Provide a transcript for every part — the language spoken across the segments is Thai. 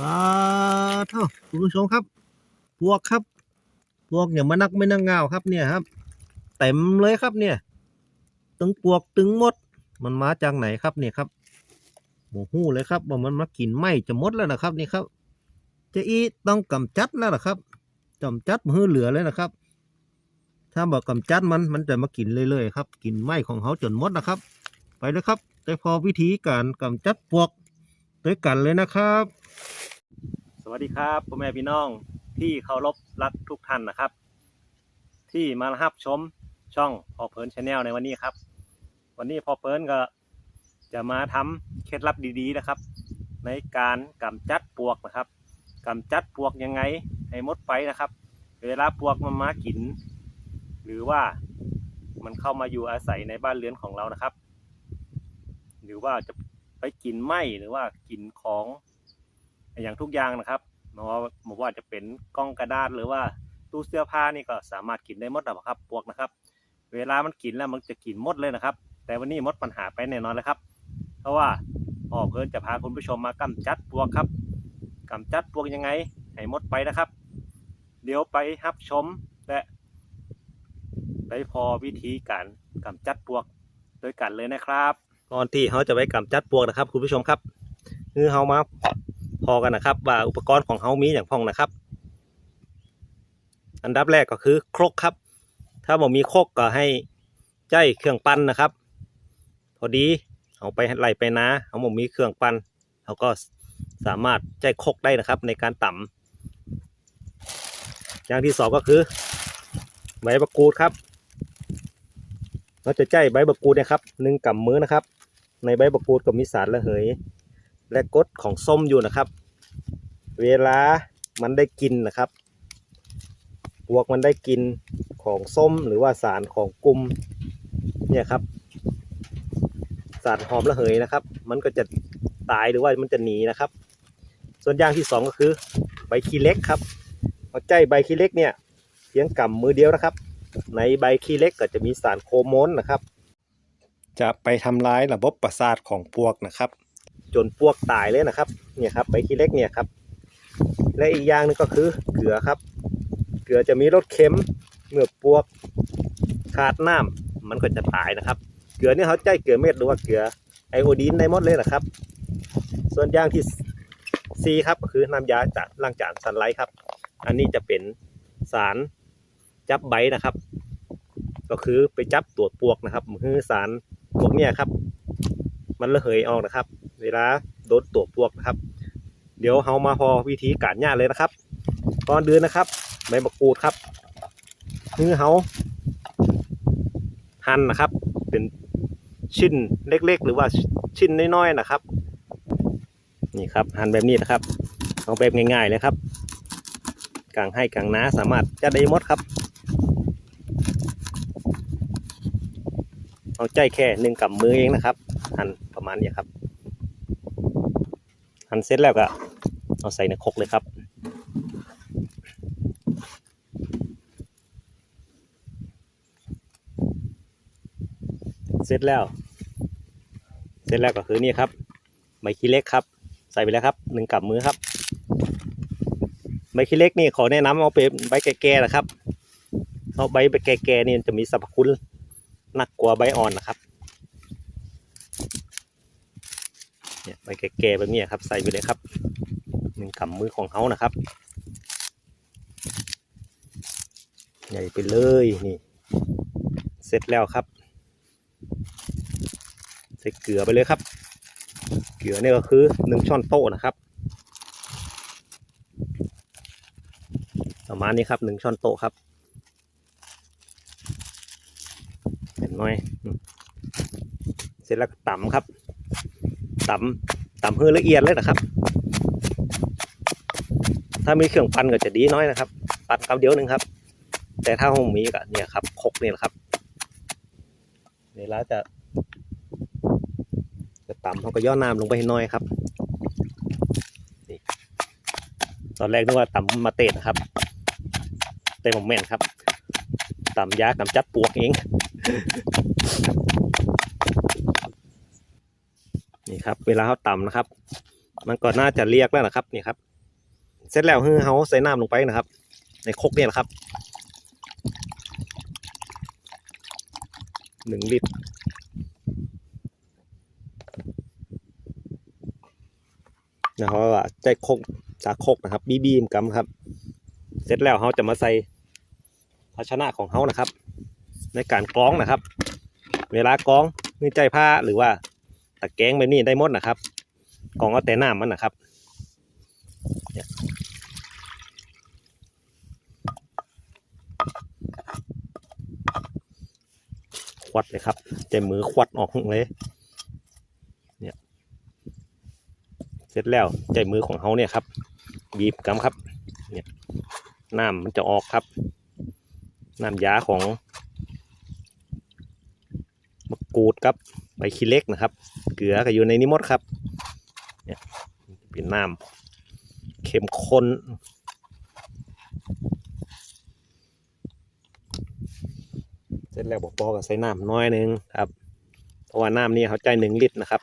ปลาเท่าคุณผู้ชมครับ พวกครับ พวกอย่ามานักไม่นักเงาครับเนี่ยครับ เต็มเลยครับเนี่ย ตึงปวกตึงมด มันมาจากไหนครับเนี่ยครับโมหูเลยครับว่ามันมากินไหมจะมดแล้วนะครับนี่ครับ จะอีต้องกำจัดแล้วนะครับกำจัดมือเหลือเลยนะครับ ถ้าบอกกำจัดมันมันจะมากินเรื่อยๆครับ กินไหมของเขาจนมดนะครับ ไปเลยครับ แต่พอวิธีการกำจัดปวกด้วยกันเลยนะครับ วัสดีครับพ่อแม่พี่น้องที่เคารพรักทุกท่านนะครับ ที่มารับชมช่องพอเพลินชาแนลในวันนี้ครับ วันนี้พอเพลินก็จะมาทำเคล็ดลับดีๆนะครับ ในการกำจัดปวกนะครับกำจัดปวกยังไงให้หมดไปนะครับ เวลาปวกมันมากิน หรือว่ามันเข้ามาอยู่อาศัยในบ้านเรือนของเรานะครับ หรือว่าจะไปกินไหมหรือว่ากินของ อย่างทุกอย่างนะครับไม่ว่าไม่ว่าจะเป็นกล้องกระดาษหรือว่าตู้เสื้อผ้านี่ก็สามารถกินได้หมดนะครับปวกนะครับ เวลามันกินแล้วมันจะกินหมดเลยนะครับ แต่วันนี้มดปัญหาไปแน่นอนเลยครับ เพราะว่าพ่อเพิ่นจะพาคุณผู้ชมมากำจัดปวกครับกำจัดปวกยังไงให้หมดไปนะครับ เดี๋ยวไปรับชมและไปพอวิธีการกำจัดปวกด้วยกันเลยนะครับ ก่อนที่เขาจะไปกำจัดปวกนะครับ คุณผู้ชมครับ คือเขามา พอกันนะครับ ว่าอุปกรณ์ของเขามีอย่างพองนะครับ อันดับแรกก็คือครกครับ ถ้าบ่มีครกก็ให้ใจเครื่องปั้นนะครับ พอดีเอาไปไหลไปนะเอาบ่มีเครื่องปั้นเขาก็สามารถใจครกได้นะครับ ในการต่ำอย่างที่สองก็คือใบมะกรูดครับเราจะใจใบมะกรูดนะครับหนึ่งกำมือนะครับ ในใบมะกรูดก็มีสารระเหย และกดของส้มอยู่นะครับ เวลามันได้กินนะครับพวกมันได้กินของส้มหรือว่าสารของกลุ่มเนี่ยครับ สารหอมระเหยนะครับ มันก็จะตายหรือว่ามันจะหนีนะครับ ส่วนอย่างที่สองก็คือ ใบขี้เล็กครับพอใจใบขี้เล็กเนี่ยเพียงกำมือเดียวนะครับ ในใบขี้เล็กก็จะมีสารโคโมนนะครับ จะไปทำร้ายระบบประสาทของพวกนะครับ จนพวกตายเลยนะครับ เนี่ยครับใบขี้เล็กเนี่ยครับ และอีกอย่างนึงก็คือเกลือครับ เกลือจะมีรสเค็มเมื่อพวกขาดน้ำมันก็จะตายนะครับ เกลือนี่เขาใจเกลือเม็ดหรือว่าเกลือไอโอดีนในหมดเลยนะครับ ส่วนอย่างที่ซีครับก็คือน้ำยาจากล้างจานซันไลท์ครับ อันนี้จะเป็นสารจับใบนะครับ ก็คือไปจับตัวปวกนะครับคือสารพวกเนี่ยครับ มันระเหยออกนะครับ เวลาโดนตัวปวกนะครับ เดี๋ยวเรามาพอวิธีการหย่าเลยนะครับก่อนเดือนนะครับใบมะกรูดครับคือเขาหั่นนะครับ เป็นชิ้นเล็กๆ หรือว่าชิ้นน้อยๆนะครับ นี่ครับหั่นแบบนี้นะครับเอาแบบง่ายๆเลยครับกลางให้กลางน้าสามารถจะได้มดครับเอาใจแค่หนึ่งกับมือเองนะครับ หั่นประมาณนี้ครับ หั่นเสร็จแล้วก็เอาใส่ในครกเลยครับ เสร็จแล้ว เสร็จแล้วก็คือนี่ครับใบขี้เล็กครับ ใส่ไปแล้วครับหนึ่งกับมือครับใบขี้เล็กนี่ขอแนะนำเอาเป็นใบแก่ๆนะครับเอาใบแก่ๆนี่จะมีสรรพคุณหนักกว่าใบอ่อนนะครับ เนี่ยใบแก่ๆแบบนี้ครับใส่ไปเลยครับหนึ่งกำมือของเขานะครับใหญ่ไปเลยนี่ เสร็จแล้วครับ ใส่เกลือไปเลยครับ เกลือเนี่ยก็คือหนึ่งช้อนโต๊ะนะครับประมาณนี้ครับหนึ่งช้อนโต๊ะครับเห็นไหมเสร็จแล้วก็ตำครับ ตำตำเพื่อละเอียดเลยนะครับ ถ้ามีเครื่องปั่นก็จะดีน้อยนะครับ ปั่นคำเดียวหนึ่งครับ แต่ถ้าห้องมีก็เนี่ยครับคกเนี่ยแหละครับเวลาจะ จะต่ำเขาก็ย่อน้ำลงไปให้น้อยครับตอนแรกนึกว่าต่ำมาเตะนะครับ แต่ผมแม่นครับต่ำยากำจัดปวกเอง นี่ครับ เวลาเขาต่ำนะครับ มันก็น่าจะเรียกแล้วนะครับนี่ครับ เสร็จแล้วคือเขาใส่น้ำลงไปนะครับ ในคกเนี่ยนะครับหนึ่งลิตรนะครับว่าใจคกจากคกนะครับ บีบีมกำครับ เสร็จแล้วเขาจะมาใส่ภาชนะของเขานะครับ ในการกรองนะครับ เวลากรองมีใจผ้าหรือว่า ตะแกรงแบบนี้ได้หมดนะครับกองเอาแต่น้ำมันนะครับควัดเลยครับใจมือควัดออกเลย เนี่ย เสร็จแล้วใจมือของเขาเนี่ยครับ บีบกำครับ เนี่ยน้ำมันจะออกครับ น้ำยาของมะกรูดครับใบขี้เล็กนะครับ เกลือก็อยู่ในนี้หมดครับเนี่ยเป็นน้ำเข้มข้นเสร็จแล้วบอกปอก็ใส่น้ำน้อยหนึงครับ เพราะว่าน้ำนี่เขาใจหนึ่งลิตรนะครับ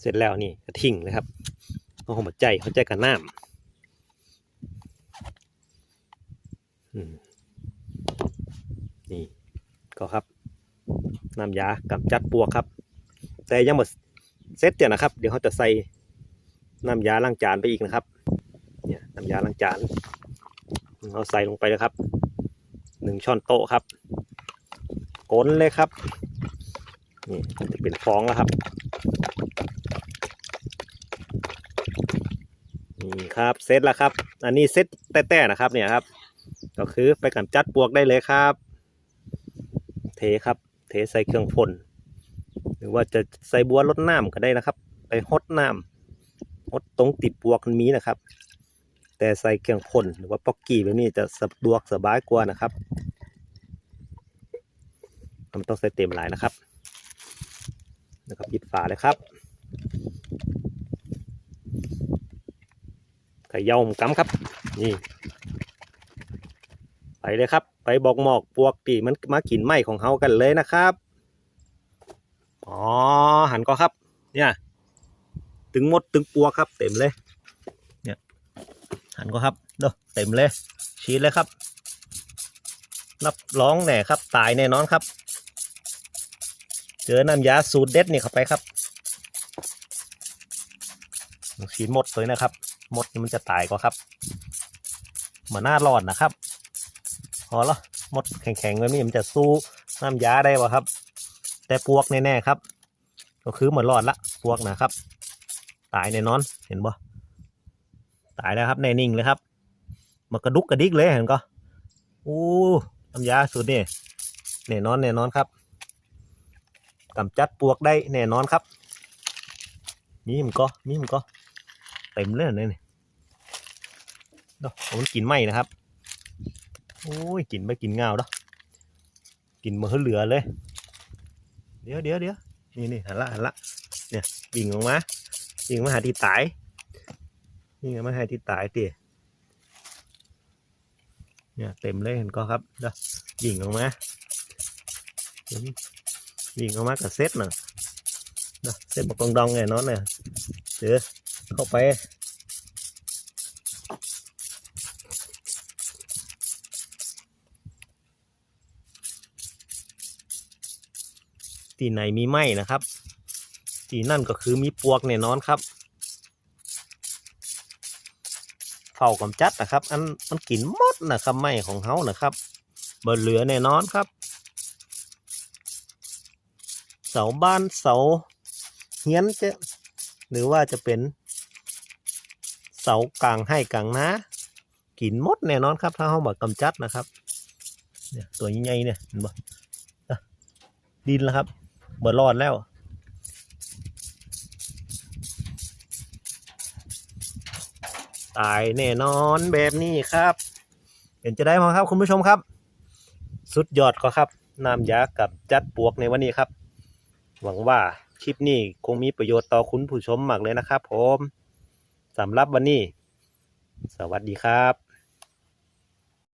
เสร็จแล้วนี่ก็ทิ้งเลยครับเอาหัวใจเขาใจกับน้ำอืม นี่ก็ครับน้ำยากำจัดปวกครับ แต่ยังหมดเซตเดียวนะครับ เดี๋ยวเขาจะใส่น้ำยาล้างจานไปอีกนะครับ เนี่ยน้ำยาล้างจานเราใส่ลงไปเลยครับหนึ่งช้อนโต๊ะครับกลนเลยครับนี่จะเป็นฟองแล้วครับนี่ครับเซตแล้วครับ อันนี้เซตแต้ๆนะครับเนี่ยครับ ก็คือไปกำจัดปวกได้เลยครับ เทครับ เทใส่เครื่องพ่นหรือว่าจะใส่บัวรดน้ำก็ได้นะครับ ไปฮดน้ำฮดตรงติดปลวกันมีนะครับ แต่ใส่เครื่องพ่นหรือว่าป๊อกกี้แบบนี้จะสะดวกสบายกว่านะครับมันต้องใส่เต็มหลายนะครับ นะครับปิดฝาเลยครับไก่เย่ามกำครับ นี่ ไปเลยครับ บอกหมอกปวกตีมันมากินไหมของเฮากันเลยนะครับอ๋อหันก็ครับ เนี่ยตึงมดตึงปวกครับ เต็มเลย เนี่ยหันก็ครับเด้อเต็มเลยชีสเลยครับ รับร้องแน่ครับ ตายแน่นอนครับ เจอน้ำยาสูตรเด็ดนี่เข้าไปครับชีสหมดเลยนะครับ หมดนี่มันจะตายก็ครับเหมือนหน้ารอดนะครับ พอแล้วมดแข็งๆแบบนี้มันจะสู้น้ำยาได้วะครับ แต่ปวกแน่ๆครับ ก็คือเหมือนรอดละปวกนะครับ ตายแน่นอนเห็นบ่ตายแล้วครับแน่นิ่งเลยครับมากระดุกกระดิกเลยเห็นก็อู้น้ำยาสุดนี่แน่นอนแน่นอนครับกำจัดปวกได้แน่นอนครับมีมันก็มีมันก็เต็มเลยเนี่ยนี่เนาะมันกินไหมนะครับ โอ้ยกินไม่กินเงาเนาะกินมาเหลือเลย เดี๋ยวเดี๋ยวเดี๋ยวนี่นี่หันละหันละเนี่ยวิ่งออกมาวิ่งมาหาที่ตายวิ่งมาหาที่ตายเตี๋ยเนี่ยเต็มเลยเห็นก็ครับเด้อวิ่งออกมาวิ่งออกมากับเซตน่ะเด้อเซตบกองดองไงน้องเนี่ยเจอเข้าไป ที่ไหนมีไหมนะครับ ที่นั่นก็คือมีปวกแน่นอนครับเฝ้ากำจัดนะครับ อันมันกินมดนะครับไหมของเขานะครับเบิดเหลือแน่นอนครับ เสาบ้านเสาเฮียนจะหรือว่าจะเป็นเสากลางให้กลางนะกินมดแน่นอนครับ ถ้าเขาบอกกำจัดนะครับเนี่ยตัวใหญ่ๆเนี่ยเห็นบ่ดินแล้วครับ เบิดรอดแล้วตายแน่นอนแบบนี้ครับ เห็นจะได้มาครับคุณผู้ชมครับ สุดยอดก็ครับน้ำยากับจัดปวกในวันนี้ครับ หวังว่าคลิปนี้คงมีประโยชน์ต่อคุณผู้ชมมากเลยนะครับผมสำหรับวันนี้ สวัสดีครับ